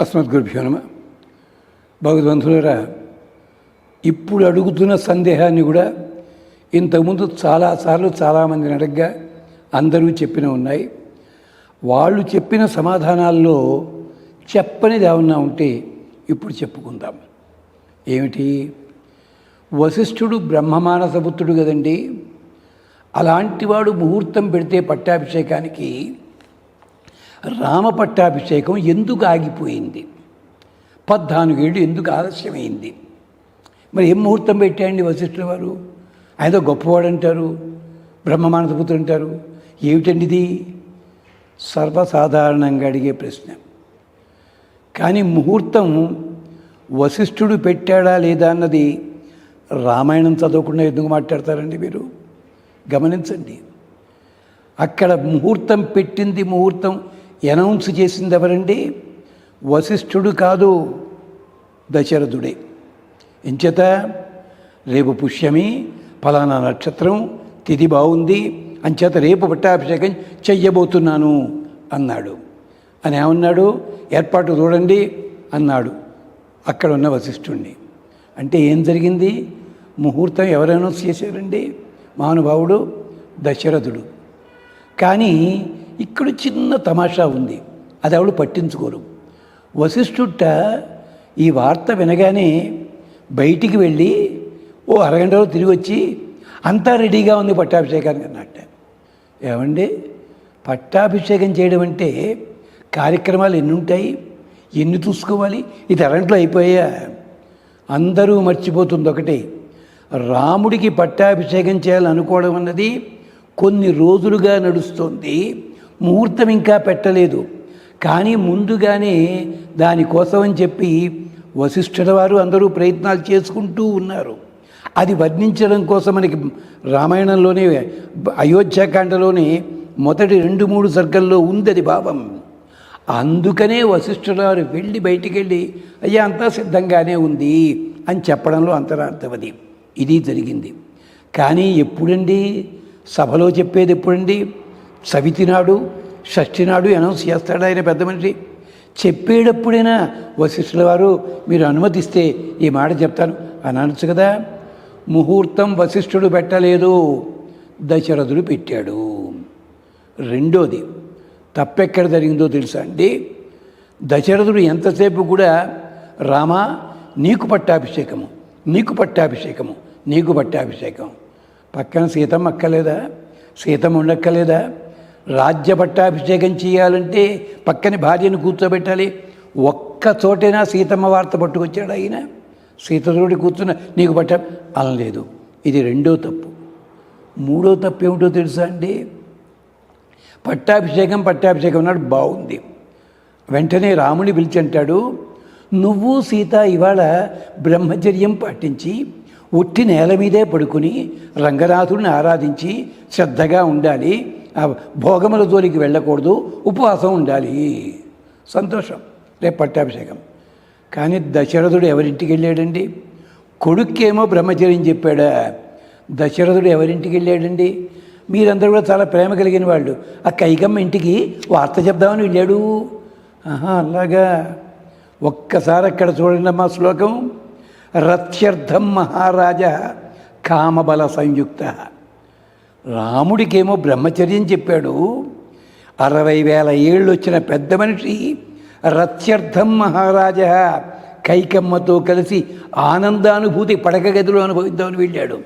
అస్మద్గురుభ్యో నమ. భగవద్బంధువులరా ఇప్పుడు అడుగుతున్న సందేహాన్ని కూడా ఇంతకుముందు చాలాసార్లు చాలామందిని అడగ్గా అందరూ చెప్పిన ఉన్నాయి. వాళ్ళు చెప్పిన సమాధానాల్లో చెప్పనిది ఏమన్నా ఉంటే ఇప్పుడు చెప్పుకుందాం. ఏమిటి? వశిష్ఠుడు బ్రహ్మమానసపుత్రుడు కదండి. అలాంటివాడు ముహూర్తం పెడితే పట్టాభిషేకానికి రామపట్టాభిషేకం ఎందుకు ఆగిపోయింది? పద్నాలుగేళ్ళు ఎందుకు ఆలస్యమైంది? మరి ఏం ముహూర్తం పెట్టాయండి వశిష్ఠుల వారు? ఆయనతో గొప్పవాడు అంటారు బ్రహ్మమానసపుత్రుడు అంటారు ఏమిటండి ఇది సర్వసాధారణంగా అడిగే ప్రశ్న. కానీ ముహూర్తం వశిష్ఠుడు పెట్టాడా లేదా అన్నది రామాయణం చదవకుండా ఎందుకు మాట్లాడతారండి మీరు? గమనించండి. అక్కడ ముహూర్తం పెట్టింది ముహూర్తం అనౌన్స్ చేసింది ఎవరండి వశిష్ఠుడు కాదు దశరథుడే. ఎంచేత రేపు పుష్యమి ఫలానా నక్షత్రం తిథి బాగుంది అంచేత రేపు పట్టాభిషేకం చెయ్యబోతున్నాను అన్నాడు. అని ఏమన్నాడు? ఏర్పాటు చూడండి అన్నాడు అక్కడ ఉన్న వశిష్ఠుణ్ణి. అంటే ఏం జరిగింది? ముహూర్తం ఎవరు అనౌన్స్ చేశారండి? మహానుభావుడు దశరథుడు. కానీ ఇక్కడ చిన్న తమాషా ఉంది. అది ఎవడు పట్టించుకోరు. వశిష్ఠుట్ట ఈ వార్త వినగానే బయటికి వెళ్ళి ఓ అరగంటలో తిరిగి వచ్చి అంతా రెడీగా ఉంది పట్టాభిషేకానికి అన్నట్ట. ఏమండి? పట్టాభిషేకం చేయడం అంటే కార్యక్రమాలు ఎన్ని ఉంటాయి? ఎన్ని చూసుకోవాలి? ఇది అరగంటలో అయిపోయా అందరూ మర్చిపోతుంది ఒకటే. రాముడికి పట్టాభిషేకం చేయాలనుకోవడం అన్నది కొన్ని రోజులుగా నడుస్తుంది. ముహూర్తం ఇంకా పెట్టలేదు. కానీ ముందుగానే దానికోసం అని చెప్పి వశిష్ఠుల వారు అందరూ ప్రయత్నాలు చేసుకుంటూ ఉన్నారు. అది వర్ణించడం కోసం మనకి రామాయణంలోనే అయోధ్యాకాండలోనే మొదటి రెండు మూడు సర్గల్లో ఉంది అది భావం. అందుకనే వశిష్ఠుల వారు వెళ్ళి బయటికి వెళ్ళి అయ్యా అంతా సిద్ధంగానే ఉంది అని చెప్పడంలో అంతరార్థమది. ఇది జరిగింది. కానీ ఎప్పుడండి? సభలో చెప్పేది ఎప్పుడండి? సవితి నాడు షష్ఠి నాడు అనౌన్స్ చేస్తాడు ఆయన పెద్ద మనిషి. చెప్పేటప్పుడైనా వశిష్ఠుల వారు మీరు అనుమతిస్తే ఈ మాట చెప్తాను. అనొచ్చు కదా. ముహూర్తం వశిష్ఠుడు పెట్టలేదు దశరథుడు పెట్టాడు. రెండోది తప్పెక్కడ జరిగిందో తెలుసా అండి? దశరథుడు ఎంతసేపు కూడా రామా నీకు పట్టాభిషేకము నీకు పట్టాభిషేకము నీకు పట్టాభిషేకం. పక్కన సీతమ్మ అక్కలేదా సీతమ్మ ఉండక్కలేదా రాజ్య పట్టాభిషేకం చేయాలంటే పక్కన భార్యను కూర్చోబెట్టాలి. ఒక్క చోటైనా సీతమ్మ వార్త పట్టుకొచ్చాడు ఆయన. సీతతోటి కూర్చున్న నీకు పట్ట అనలేదు. ఇది రెండో తప్పు. మూడో తప్పు ఏమిటో తెలుసా అండి? పట్టాభిషేకం పట్టాభిషేకం అన్నాడు బాగుంది. వెంటనే రాముని పిలిచి అంటాడు నువ్వు సీత ఇవాళ బ్రహ్మచర్యం పాటించి ఒట్టి నేల మీదే పడుకుని రంగనాథుడిని ఆరాధించి శ్రద్ధగా ఉండాలి. భోగముల జోలికి వెళ్ళకూడదు ఉపవాసం ఉండాలి. సంతోషం. రేపు పట్టాభిషేకం. కానీ దశరథుడు ఎవరింటికి వెళ్ళాడండి? కొడుక్కేమో బ్రహ్మచర్యం చెప్పాడా? దశరథుడు ఎవరింటికి వెళ్ళాడండి? మీరందరూ కూడా చాలా ప్రేమ కలిగిన వాళ్ళు. ఆ కైకమ్మ ఇంటికి వార్త చెప్దామని వెళ్ళాడు. ఆహా అలాగా. ఒక్కసారి అక్కడ చూడండి మా శ్లోకం. రత్యర్థం మహారాజా కామబల సంయుక్త. రాముడికేమో బ్రహ్మచర్యం చెప్పాడు. అరవై వేల ఏళ్ళు వచ్చిన పెద్ద మనిషి రత్యర్థం మహారాజా కైకమ్మతో కలిసి ఆనందానుభూతి పడక గదిలో అనుభవిద్దామని వెళ్ళాడు.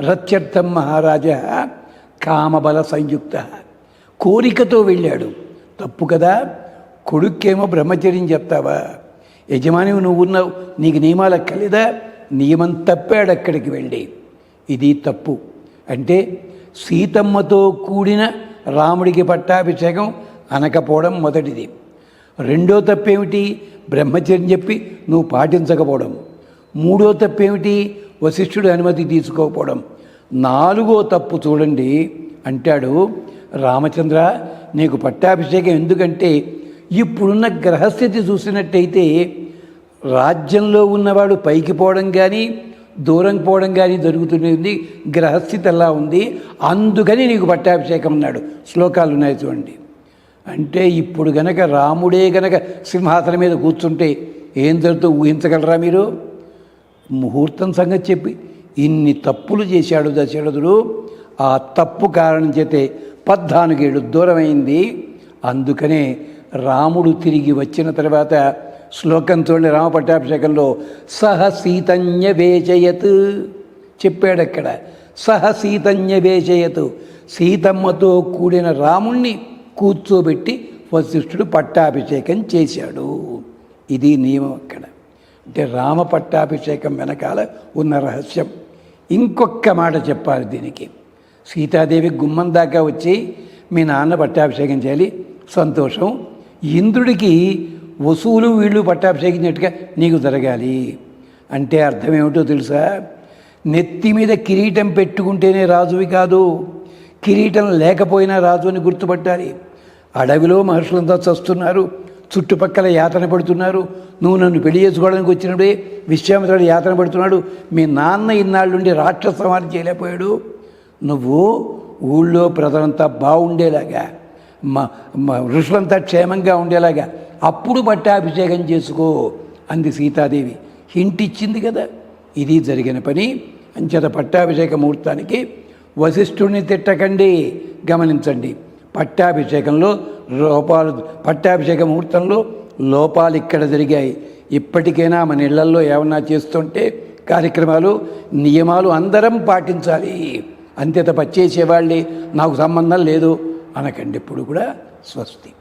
రత్యర్థం మహారాజా కామబల సంయుక్త కోరికతో వెళ్ళాడు. తప్పు కదా కొడుక్కేమో బ్రహ్మచర్యం చెప్తావా? యజమాని నువ్వు ఉన్నావు నీకు నియమాలు అక్కర్లేదా? నియమం తప్పాడు అక్కడికి వెళ్ళి. ఇది తప్పు. అంటే సీతమ్మతో కూడిన రాముడికి పట్టాభిషేకం అనకపోవడం మొదటిది. రెండో తప్పేమిటి? బ్రహ్మచర్యం చెప్పి నువ్వు పాటించకపోవడం. మూడో తప్పేమిటి? వశిష్ఠుడు అనుమతి తీసుకోకపోవడం. నాలుగో తప్పు చూడండి అంటాడు రామచంద్ర. నీకు పట్టాభిషేకం ఎందుకంటే ఇప్పుడున్న గ్రహస్థితి చూసినట్టయితే రాజ్యంలో ఉన్నవాడు పైకి పోవడం కానీ దూరం పోవడం కానీ జరుగుతుంది గ్రహస్థితి ఎలా ఉంది. అందుకని నీకు పట్టాభిషేకం అన్నాడు. శ్లోకాలు ఉన్నాయి చూడండి. అంటే ఇప్పుడు గనక రాముడే గనక సింహాసనం మీద కూర్చుంటే ఏం జరుగుతూ ఊహించగలరా మీరు? ముహూర్తం సంగతి చెప్పి ఇన్ని తప్పులు చేశాడు దశరథుడు. ఆ తప్పు కారణం చేతే పద్నాలుగేడు దూరమైంది. అందుకనే రాముడు తిరిగి వచ్చిన తర్వాత శ్లోకంతో రామపట్టాభిషేకంలో సహ సీతన్య వేచయత్ చెప్పాడు అక్కడ సహ సీతన్య వేచయత్ సీతమ్మతో కూడిన రాముణ్ణి కూర్చోబెట్టి వశిష్ఠుడు పట్టాభిషేకం చేశాడు. ఇది నియమం అక్కడ. అంటే రామ పట్టాభిషేకం వెనకాల ఉన్న రహస్యం. ఇంకొక మాట చెప్పాలి దీనికి. సీతాదేవి గుమ్మం దాకా వచ్చి మీ నాన్న పట్టాభిషేకం చేయాలి. సంతోషం. ఇంద్రుడికి వసూలు వీళ్ళు పట్టాభిషేకించినట్టుగా నీకు జరగాలి. అంటే అర్థం ఏమిటో తెలుసా? నెత్తి మీద కిరీటం పెట్టుకుంటేనే రాజువి కాదు కిరీటం లేకపోయినా రాజు అని గుర్తుపట్టాలి. అడవిలో మహర్షులంతా చస్తున్నారు చుట్టుపక్కల యాతన పడుతున్నారు. నువ్వు నన్ను పెళ్ళి చేసుకోవడానికి వచ్చినప్పుడే విశ్వామిత్రుడు యాతన పడుతున్నాడు. మీ నాన్న ఇన్నాళ్ళ నుండి రాక్షస సమాధి చేయలేకపోయాడు. నువ్వు ఊళ్ళో ప్రజలంతా బాగుండేలాగా మా ఋషులంతా క్షేమంగా ఉండేలాగా అప్పుడు పట్టాభిషేకం చేసుకో అంది సీతాదేవి. హింట్ ఇచ్చింది కదా. ఇది జరిగిన పని. అంచేత పట్టాభిషేక ముహూర్తానికి వశిష్ఠుడిని తిట్టకండి. గమనించండి. పట్టాభిషేకంలో లోపాలు పట్టాభిషేక ముహూర్తంలో లోపాలు ఇక్కడ జరిగాయి. ఇప్పటికైనా మన ఇళ్ళల్లో ఏమన్నా చేస్తుంటే కార్యక్రమాలు నియమాలు అందరం పాటించాలి. అంతే తప్ప చేసేవాళ్ళే నాకు సంబంధం లేదు అనకండి. ఇప్పుడు కూడా స్వస్తి.